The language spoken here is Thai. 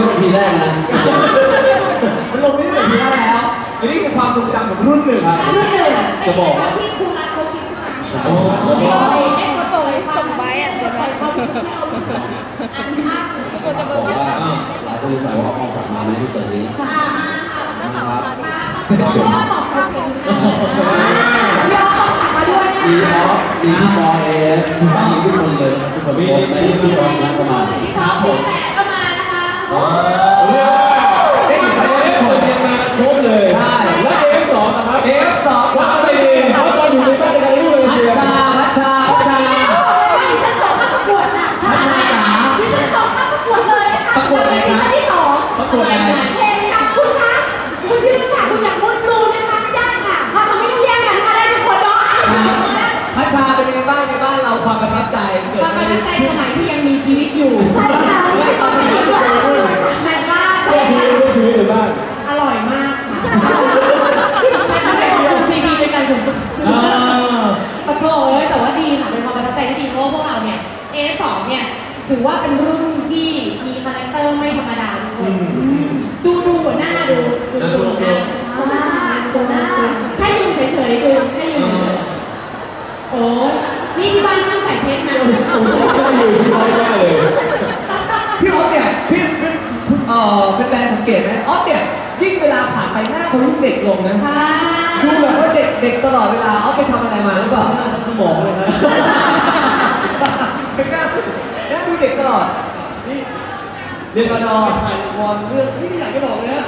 ตั้งแทีแรกนะ มันลงไม่ได้ทีแรกแล้วอันนี้คือความทรงจำของรุ่นหนึ่ง รุ่นหนึ่งจะบอกที่ครูรัฐเขาคิดขึ้นมาโอ้โหเด็กเขาส่งส่งไปอะเดี๋ยวเขารู้สึกที่เรารู้สึกอันภาพคนจะบอกว่าหลายคนสงสัยว่าออกสักมาไหมที่เสิร์ฟนี้นะครับบอกว่าบอกว่าผมยอมออกสักมาด้วยมีออฟมีบอลเอฟมีทุกคนเลยทุกคนไม่ไม่ได้ซื้อบอลนะประมาณ สองปรวดอะไรเพลงค่ะคุณคะคุณยืนค่ะคุณอยากมุดรูนะคะไม่ได้ค่ะถ้าเขาไม่ต้องแย่งกันมาได้ทุกคนเนาะพัชชาเป็นยังไงบ้างในบ้านเราความประทับใจเกิดความประทับใจสมัยที่ยังมีชีวิตอยู่ใช่ค่ะไม่ต้องไปถึงว่าแม่ว่าช่วยชีวิตชีวิตในบ้านอร่อยมากค่ะแต่ทำให้ขอบคุณซีพีเป็นการส่วนตัวเออขอโทษเลยแต่ว่าดีค่ะเป็นความประทับใจที่ดีเพราะพวกเราเนี่ย A2 เนี่ยถือว่าเป็นรุ่นที่มีคาแรคเตอร์ไม่ธรรมดาทุกคนดูดูหัวหน้าดูดูดูหัวหน้า ตัวหน้าตัวหน้า ให้ ดูเฉยๆดูให้ดูเฉยๆโอ้ยนี่ที่บ้านตั้งใส่เพชรนะผมชอบที่มาอยู่ที่น้อยแน่เลยพี่ออฟเนี่ยพี่พี่คุณเอ่อเป็นแฟนสังเกตไหมออฟเนี่ยยิ่งเวลาผ่านไปหน้าเขายิ่งเด็กลงนะใช่ดูแบบว่าเด็กเด็กตลอดเวลาออฟไปทำอะไรมาหรือเปล่าหน้าทั้งสมองเลยครับเป็นหน้าหน้าดูเด็กตลอดนี่เรียนรอนอถ่ายละครเรื่องที่ไม่อยากจะบอกเลยฮะ